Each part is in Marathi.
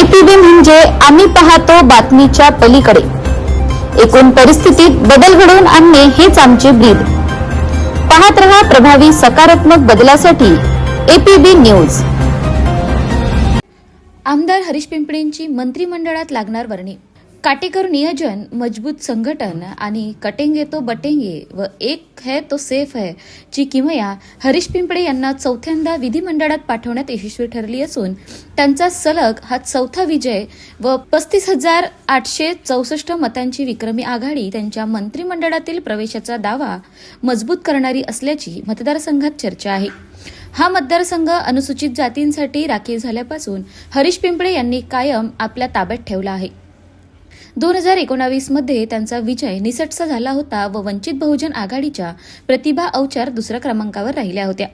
एपीबी म्हणजे आम्ही पाहतो बातमीच्या पलीकडे. एकूण परिस्थितीत बदल घडवून आणणे हेच आमचे ब्रीद. पाहत रहा प्रभावी सकारात्मक बदलासाठी एपीबी न्यूज. आमदार हरीश पिंपळेंची मंत्रिमंडळात लागणार वर्णी. काटेकर नियोजन मजबूत संघटन आणि कटेंगे तो बटेंगे व एक है तो सेफ है ची किमया हरीश पिंपळे यांना चौथ्यांदा विधिमंडळात पाठवण्यात यशस्वी ठरली असून त्यांचा सलग हा चौथा विजय व पस्तीस हजार आठशे चौसष्ट मतांची विक्रमी आघाडी त्यांच्या मंत्रिमंडळातील प्रवेशाचा दावा मजबूत करणारी असल्याची मतदारसंघात चर्चा आहे. हा मतदारसंघ अनुसूचित जातींसाठी राखीव झाल्यापासून हरीश पिंपळे यांनी कायम आपल्या ताब्यात ठेवला आहे. दोन हजार एकोणावीसमध्ये त्यांचा विजय निसटसा झाला होता व वंचित बहुजन आघाडीच्या प्रतिभा अवचार दुसऱ्या क्रमांकावर राहिल्या होत्या.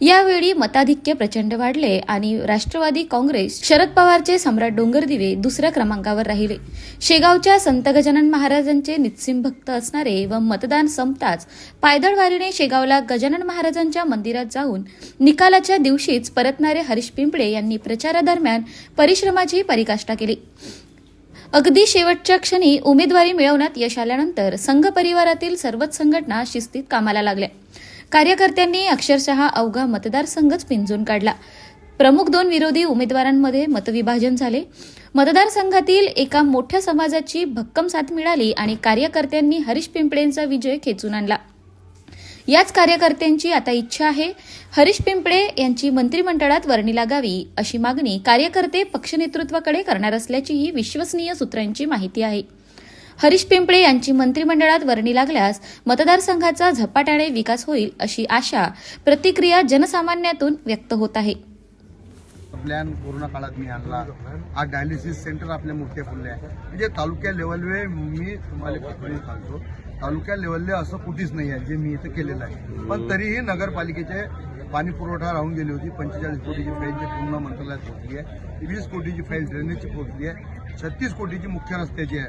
यावेळी मताधिक्य प्रचंड वाढले आणि राष्ट्रवादी काँग्रेस शरद पवारचे सम्राट डोंगरदिवे दुसऱ्या क्रमांकावर राहिले. शेगावच्या संत गजानन महाराजांचे निस्सिम भक्त असणारे व मतदान संपताच पायदळ वारीने शेगावला गजानन महाराजांच्या मंदिरात जाऊन निकालाच्या दिवशीच परतणारे हरीश पिंपळे यांनी प्रचारादरम्यान परिश्रमाची परिकाष्ठा केली. अगदी शेवटच्या क्षणी उमेदवारी मिळवण्यात यश आल्यानंतर संघ परिवारातील सर्वच संघटना शिस्तीत कामाला लागल्या. कार्यकर्त्यांनी अक्षरशः अवघा मतदारसंघच पिंजून काढला. प्रमुख दोन विरोधी उमेदवारांमध्ये मतविभाजन झाले. मतदारसंघातील एका मोठ्या समाजाची भक्कम साथ मिळाली आणि कार्यकर्त्यांनी हरीश पिंपळेंचा विजय खेचून आणला. याच कार्यकर्त्यांची आता इच्छा आहे. हरीश पिंपळे यांची मंत्रिमंडळात वर्णी लागावी अशी मागणी कार्यकर्ते पक्षनेतृत्वाकडे करणार असल्याचीही विश्वसनीय सूत्रांची माहिती आहे. हरीश पिंपळे यांची मंत्रिमंडळात वर्णी लागल्यास मतदारसंघाचा झपाट्याने विकास होईल अशी आशा प्रतिक्रिया जनसामान्यातून व्यक्त होत आहे. प्लॅन कोरोना काळात मी आणला. आज डायलिसिस सेंटर आपल्या मोठे फुलले आहे. म्हणजे तालुक्या लेवलवे मी तुम्हाला सांगतो. तालुक्या लेवलले असं कुठेच नाही आहे जे मी इथं केलेलं आहे. पण तरीही नगरपालिकेचे पाणी पुरवठा राहून गेली होती पंचेचाळीस कोटीची फाईल ते पूर्ण मंत्रालयात पोहोचली आहे. वीस कोटीची फाईल ड्रेनेजची पोहोचली आहे. छत्तीस कोटीची मुख्य रस्त्याची आहे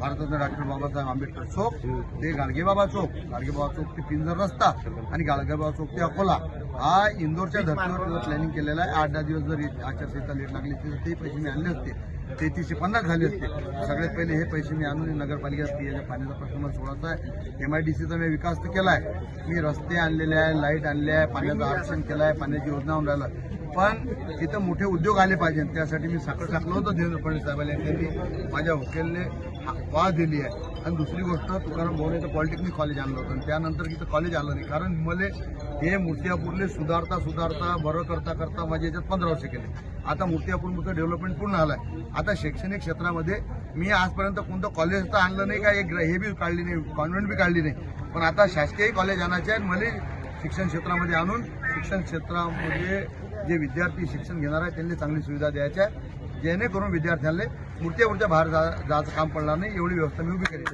भारताचा डॉक्टर बाबासाहेब आंबेडकर चौक ते गाडगेबाबा चौक. गाडगेबाबा चौक ते पिंजर रस्ता आणि गाडगेबाबा चौक ते अकोला. हा इंदोरच्या धर्तीवर प्लॅनिंग केलेलं आहे आठ दहा दिवस जर आचारसंहिता लेट लागली तर ते पैसे मी आणले असते. तेहतीसशे पन्नास झाले असते. सगळ्यात पहिले हे पैसे मी आणून नगरपालिका पियाच्या पाण्याचा प्रश्न मला सोडायचा आहे. एम आय डी सीचा मी विकास तर केला आहे मी रस्ते आणलेले आहे लाइट आणले आहे पाण्याचं आरक्षण केलं आहे पाण्याची योजना आणून राहिलं. पण तिथं मोठे उद्योग आले पाहिजे त्यासाठी मी साखर टाकलं होतं देवेंद्र फडणवीस साहेबांनी आणि त्यांनी माझ्या वकीलने वाद दिली आहे. आणि दुसरी गोष्ट तुकाराम भाऊने इथं पॉलिटेक्निक कॉलेज आणलं होतं. आणि त्यानंतर इथं कॉलेज आलं नाही. कारण मला हे मूर्तियापूरले सुधारता सुधारता बरं करता करता माझ्या याच्यात पंधरा वर्ष केले. आता मूर्तियापूरचं डेव्हलपमेंट पूर्ण झालं आहे आता शैक्षणिक क्षेत्रामध्ये मी आजपर्यंत कोणतं कॉलेज तर आणलं नाही का एक हे बी काढली नाही कॉन्व्हेंट बी काढली नाही. पण आता शासकीय कॉलेज आणायचे आहे मला शिक्षण क्षेत्रामध्ये आणून शिक्षण क्षेत्रामध्ये जे विद्यार्थी शिक्षण घेणार आहे त्यांनी चांगली सुविधा द्यायच्या आहे. जेणेकरून विद्यार्थ्यांना मूर्त्यावरच्या बाहेर जा जायचं काम पडणार नाही. एवढी व्यवस्था मी उभी केली